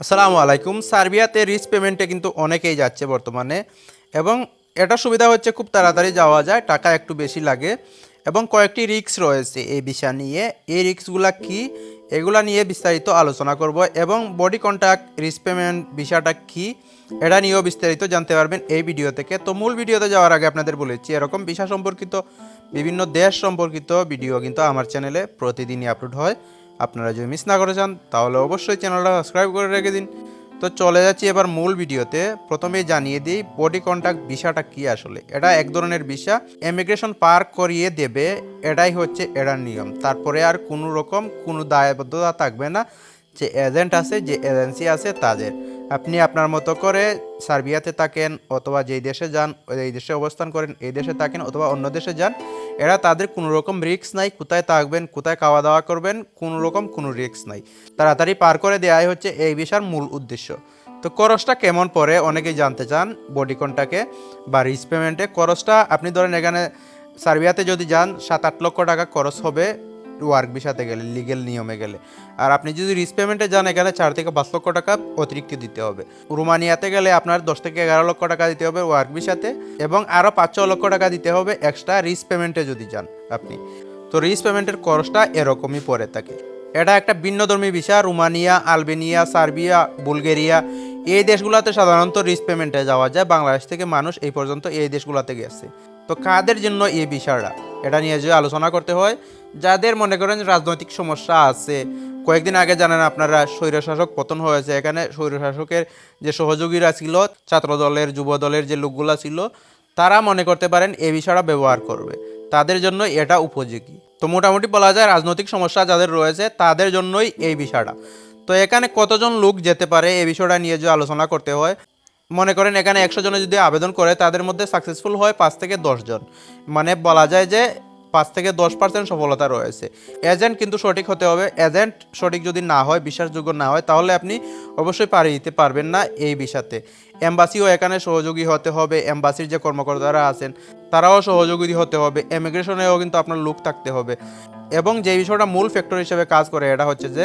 আসসালামু আলাইকুম। সার্বিয়াতে রিচ পেমেন্টে কিন্তু অনেকেই যাচ্ছে বর্তমানে এবং এটা সুবিধা হচ্ছে খুব তাড়াতাড়ি যাওয়া যায়, টাকা একটু বেশি লাগে এবং কয়েকটি রিস্ক রয়েছে এই বিষয় নিয়ে। এই রিস্কগুলা কি? এগুলা নিয়ে বিস্তারিত আলোচনা করব এবং বডি কন্ট্যাক্ট রিস্ক পেমেন্ট বিষয়টা কি? এটা নিয়েও বিস্তারিত জানতে পারবেন এই ভিডিও থেকে। তো মূল ভিডিওতে যাওয়ার আগে আপনাদের বলেছি, এরকম বিষয় সম্পর্কিত বিভিন্ন দেশ সম্পর্কিত ভিডিও কিন্তু আমার চ্যানেলে প্রতিদিনই আপলোড হয়। আপনারা যদি মিস না করে চান তাহলে অবশ্যই চ্যানেলটা সাবস্ক্রাইব করে রেখে দিন। তো চলে যাচ্ছি এবার মূল ভিডিওতে। প্রথমে জানিয়ে দিই বডি কন্ট্যাক্ট ভিসাটা কি আসলে? এটা এক ধরনের ভিসা এমিগ্রেশন পার করিয়ে দেবে, এটাই হচ্ছে এটার নিয়ম। তারপরে আর কোনো রকম কোনো দায়বদ্ধতা থাকবে না। যে এজেন্ট আছে, যে এজেন্সি আছে তাদের। আপনি আপনার মতো করে সার্বিয়াতে থাকেন অথবা যেই দেশে যান, এই দেশে অবস্থান করেন, এই দেশে থাকেন অথবা অন্য দেশে যান, এরা তাদের কোনো রকম রিস্ক নাই, কোথায় থাকবেন, কোথায় খাওয়া দাওয়া করবেন, কোনো রকম কোনো রিস্ক নাই। তাড়াতাড়ি পার করে দেওয়াই হচ্ছে এই বিষয়ের মূল উদ্দেশ্য। তো করসটা কেমন পড়ে অনেকেই জানতে চান বডিকনটাকে বা রিচ পেমেন্টে করসটা আপনি ধরেন এখানে সার্বিয়াতে যদি যান, সাত আট লক্ষ টাকা খরচ হবে ওয়ার্ক ভিসাতে গেলে লিগেল নিয়মে গেলে। আর আপনি যদি রিস পেমেন্টে যান, এখানে চার থেকে পাঁচ লক্ষ টাকা অতিরিক্ত দিতে হবে। রোমানিয়াতে গেলে আপনার দশ থেকে এগারো লক্ষ টাকা দিতে হবে ওয়ার্ক ভিসাতে এবং আরও পাঁচ ছ লক্ষ টাকা দিতে হবে এক্সট্রা রিস পেমেন্টে যদি যান আপনি। তো রিস পেমেন্টের খরচটা এরকমই পড়ে থাকে। এটা একটা ভিন্নধর্মী visa Romania, Albania, Serbia, Bulgaria. এই দেশগুলোতে সাধারণত রিস পেমেন্টে যাওয়া যায়। বাংলাদেশ থেকে মানুষ এই পর্যন্ত এই দেশগুলোতে গেছে। তো কাদের জন্য এই বিষয়টা এটা নিয়ে যে আলোচনা করতে হয়, যাদের মনে করেন রাজনৈতিক সমস্যা আছে, কয়েকদিন আগে জানেন আপনারা স্বৈরশাসক পতন হয়েছে, এখানে স্বৈরশাসকের যে সহযোগীরা ছিল ছাত্র দলের যুব দলের যে লোকগুলা ছিল, তারা মনে করতে পারেন এ বিষয়টা ব্যবহার করবে। তাদের জন্য এটা উপযোগী। তো মোটামুটি বলা যায় রাজনৈতিক সমস্যা যাদের রয়েছে, তাদের জন্যই এই বিষয়টা। তো এখানে কতজন লোক যেতে পারে, এই বিষয়টা নিয়ে যে আলোচনা করতে হয় মনে করেন এখানে একশো জনে যদি আবেদন করে, তাদের মধ্যে সাকসেসফুল হয় পাঁচ থেকে জন। মানে বলা যায় যে পাঁচ থেকে দশ পার্সেন্ট সফলতা রয়েছে। এজেন্ট কিন্তু সঠিক হতে হবে। এজেন্ট সঠিক যদি না হয়, বিশ্বাসযোগ্য না হয়, তাহলে আপনি অবশ্যই পাড়ি দিতে পারবেন না এই বিষয়তে এম্বাসিও এখানে সহযোগী হতে হবে। এম্বাসির যে কর্মকর্তারা আছেন, তারাও সহযোগী হতে হবে। ইমিগ্রেশনেও কিন্তু আপনার লুক থাকতে হবে। এবং যে বিষয়টা মূল ফ্যাক্টর হিসেবে কাজ করে, এটা হচ্ছে যে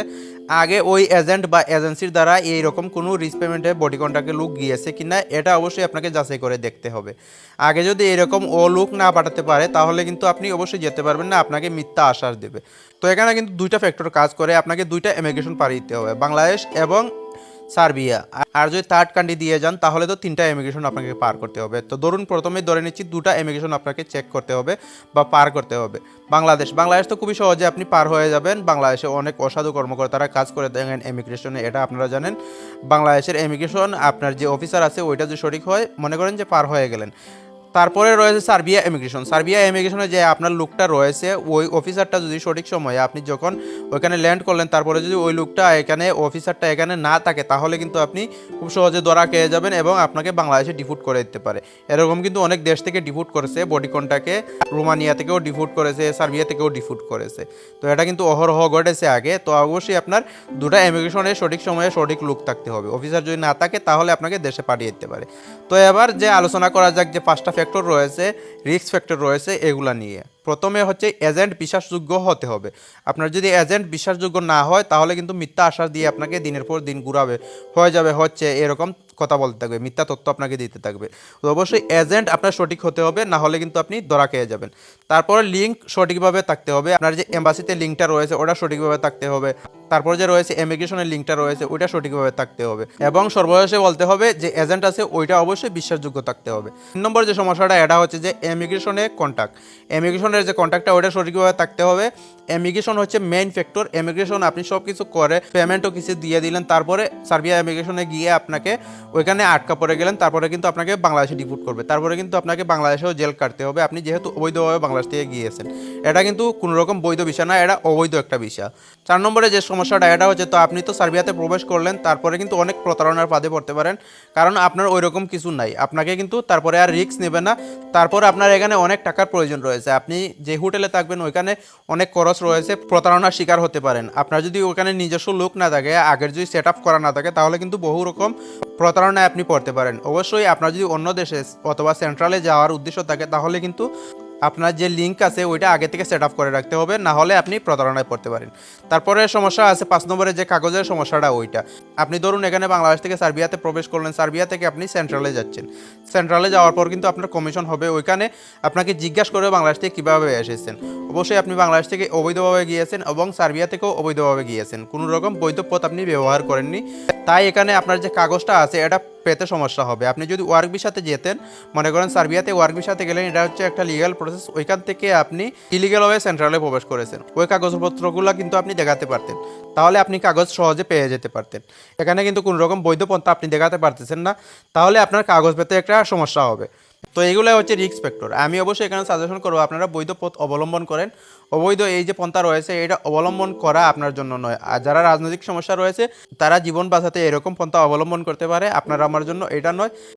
আগে ওই এজেন্ট বা এজেন্সির দ্বারা এইরকম কোনো রিস পেমেন্টে বডি কন্ট্রাক্টে লুক গিয়েছে কিনা, এটা অবশ্যই আপনাকে যাচাই করে দেখতে হবে। আগে যদি এরকম ও লুক না পাঠাতে পারে, তাহলে কিন্তু আপনি অবশ্যই যেতে পারবেন না, আপনাকে মিথ্যা আশ্বাস দেবে। তো এখানে কিন্তু দুইটা ফ্যাক্টর কাজ করে, আপনাকে দুইটা ইমিগ্রেশন পাড়ি দিতে হবে, বাংলাদেশ এবং সার্বিয়া। আর যদি থার্ড কান্ট্রি দিয়ে যান, তাহলে তো তিনটা ইমিগ্রেশন আপনাকে পার করতে হবে। তো ধরুন প্রথমে ধরে নিচ্ছি দুটা ইমিগ্রেশন আপনাকে চেক করতে হবে বা পার করতে হবে। বাংলাদেশ। বাংলাদেশ তো খুবই সহজে আপনি পার হয়ে যাবেন। বাংলাদেশে অনেক অসাধু কর্মকর্তারা কাজ করে দেখেন ইমিগ্রেশনে এটা আপনারা জানেন। বাংলাদেশের ইমিগ্রেশন আপনার যে অফিসার আছে, ওইটা যদি সঠিক হয়, মনে করেন যে পার হয়ে গেলেন। তারপরে রয়েছে সার্বিয়া ইমিগ্রেশন সার্বিয়া ইমিগ্রেশনে যে আপনার লুকটা রয়েছে, ওই অফিসারটা যদি সঠিক সময়ে আপনি যখন ওইখানে ল্যান্ড করলেন, তারপরে যদি ওই লুকটা এখানে অফিসারটা এখানে না থাকে, তাহলে কিন্তু আপনি খুব সহজে ধরা খেয়ে যাবেন এবং আপনাকে বাংলাদেশে ডিফুট করে দিতে পারে। এরকম কিন্তু অনেক দেশ থেকে ডিফুট করেছে। বডিকনটাকে রোমানিয়া থেকেও ডিফুট করেছে সার্বিয়া থেকেও ডিফুট করেছে। তো এটা কিন্তু অহরহ ঘটেছে আগে। তো অবশ্যই আপনার দুটা ইমিগ্রেশনের সঠিক সময়ে সঠিক লুক থাকতে হবে। অফিসার যদি না থাকে, তাহলে আপনাকে দেশে পাঠিয়ে দিতে পারে। তো এবার যে আলোচনা করা যাক, যে পাঁচটা ফ্যাক্টর রয়েছে রিস্ক ফ্যাক্টর রয়েছে এগুলা নিয়ে। প্রথমে হচ্ছে এজেন্ট বিশ্বাসযোগ্য হতে হবে। আপনার যদি এজেন্ট বিশ্বাসযোগ্য না হয়, তাহলে কিন্তু মিথ্যা আশ্বাস দিয়ে আপনাকে দিনের পর দিন ঘুরাবে। হয়ে যাবে হচ্ছে এরকম কথা বলতে থাকবে, মিথ্যা তথ্য আপনাকে দিতে থাকবে। তো অবশ্যই এজেন্ট আপনার সঠিক হতে হবে, না হলে কিন্তু আপনি ধরা খেয়ে যাবেন। তারপরে লিঙ্ক সঠিকভাবে থাকতে হবে। আপনার যে এম্বাসিতে লিঙ্কটা রয়েছে, ওটা সঠিকভাবে থাকতে হবে। তারপর যে রয়েছে ইমিগ্রেশনের লিঙ্কটা রয়েছে, ওইটা সঠিকভাবে থাকতে হবে। এবং সর্বশেষে বলতে হবে যে এজেন্ট আছে, ওইটা অবশ্যই বিশ্বাসযোগ্য থাকতে হবে। তিন নম্বর যে সমস্যাটা, এটা হচ্ছে যে ইমিগ্রেশনে কন্ট্যাক্ট ইমিগ্রেশনের যে কন্ট্যাক্টটা ওইটা সঠিকভাবে থাকতে হবে। ইমিগ্রেশন হচ্ছে মেইন ফ্যাক্টর ইমিগ্রেশন আপনি সব কিছু করে পেমেন্টও কিছু দিয়ে দিলেন, তারপরে সার্বিয়া ইমিগ্রেশনে গিয়ে আপনাকে ওইখানে আটকা পড়ে গেলেন, তারপরে কিন্তু আপনাকে বাংলাদেশে ডিপুট করবে। তারপরে কিন্তু আপনাকে বাংলাদেশেও জেল কাটতে হবে। আপনি যেহেতু অবৈধভাবে বাংলাদেশ থেকে গিয়েছেন, এটা কিন্তু কোনো রকম বৈধ বিষয় না, এটা অবৈধ একটা বিষয়। চার নম্বরে যে সমস্যাটা, এটা হচ্ছে তো আপনি তো সার্বিয়াতে প্রবেশ করলেন, তারপরে কিন্তু অনেক প্রতারণার ফাঁদে পড়তে পারেন, কারণ আপনার ওই রকম কিছু নাই। আপনাকে কিন্তু তারপরে আর রিস্ক নেবে না। তারপরে আপনার এখানে অনেক টাকার প্রয়োজন রয়েছে। আপনি যে হোটেলে থাকবেন, ওইখানে অনেক খরচ রয়েছে, প্রতারণার শিকার হতে পারেন। আপনার যদি ওখানে নিজস্ব লোক না থাকে, আগের যদি সেট করা না থাকে, তাহলে কিন্তু বহু রকম প্রতারণায় আপনি পড়তে পারেন। অবশ্যই আপনার যদি অন্য দেশে অথবা সেন্ট্রালে যাওয়ার উদ্দেশ্য থাকে, তাহলে কিন্তু আপনার যে লিঙ্ক আছে, ওইটা আগে থেকে সেট আপ করে রাখতে হবে, না হলে আপনি প্রতারণায় পড়তে পারেন। তারপরে সমস্যা আছে, পাঁচ নম্বরে যে কাগজের সমস্যাটা ওইটা। আপনি ধরুন, এখানে বাংলাদেশ থেকে সার্বিয়াতে প্রবেশ করলেন, সার্বিয়া থেকে আপনি সেন্ট্রালে যাচ্ছেন। সেন্ট্রালে যাওয়ার পর কিন্তু আপনার কমিশন হবে ওইখানে। আপনাকে জিজ্ঞাসা করবে বাংলাদেশ থেকে কীভাবে এসেছেন। অবশ্যই আপনি বাংলাদেশ থেকে অবৈধভাবে গিয়েছেন এবং সার্বিয়া থেকেও অবৈধভাবে গিয়েছেন। কোনো রকম বৈধ পথ আপনি ব্যবহার করেননি। তাই এখানে আপনার যে কাগজটা আছে, এটা পেতে সমস্যা হবে। আপনি যদি ওয়ার্ক ভিসাতে যেতেন, মনে করেন সার্বিয়াতে ওয়ার্ক ভিসাতে গেলেন, এটা হচ্ছে একটা লিগাল প্রসেস ওইখান থেকে আপনি ইলিগাল ওয়ে সেন্ট্রালে প্রবেশ করেছেন। ওই কাগজপত্রগুলো কিন্তু আপনি দেখাতে পারতেন। তাহলে আপনি কাগজ সহজে পেয়ে যেতে পারতেন। এখানে কিন্তু কোনো রকম বৈধ পন্থা আপনি দেখাতে পারতেছেন না। তাহলে আপনার কাগজ পেতে একটা সমস্যা হবে। তো এইগুলো হচ্ছে রিক্স ফ্যাক্টর আমি অবশ্যই এখানে সাজেশন করব, আপনারা বৈধ পথ অবলম্বন করেন। অবৈধ এই যে পন্থা রয়েছে, এটা অবলম্বন করা আপনার জন্য নয়। আর যারা রাজনৈতিক সমস্যা রয়েছে, তারা জীবন বাঁচাতে এরকম পন্থা অবলম্বন করতে পারে, আপনারা আমার জন্য এটা নয়।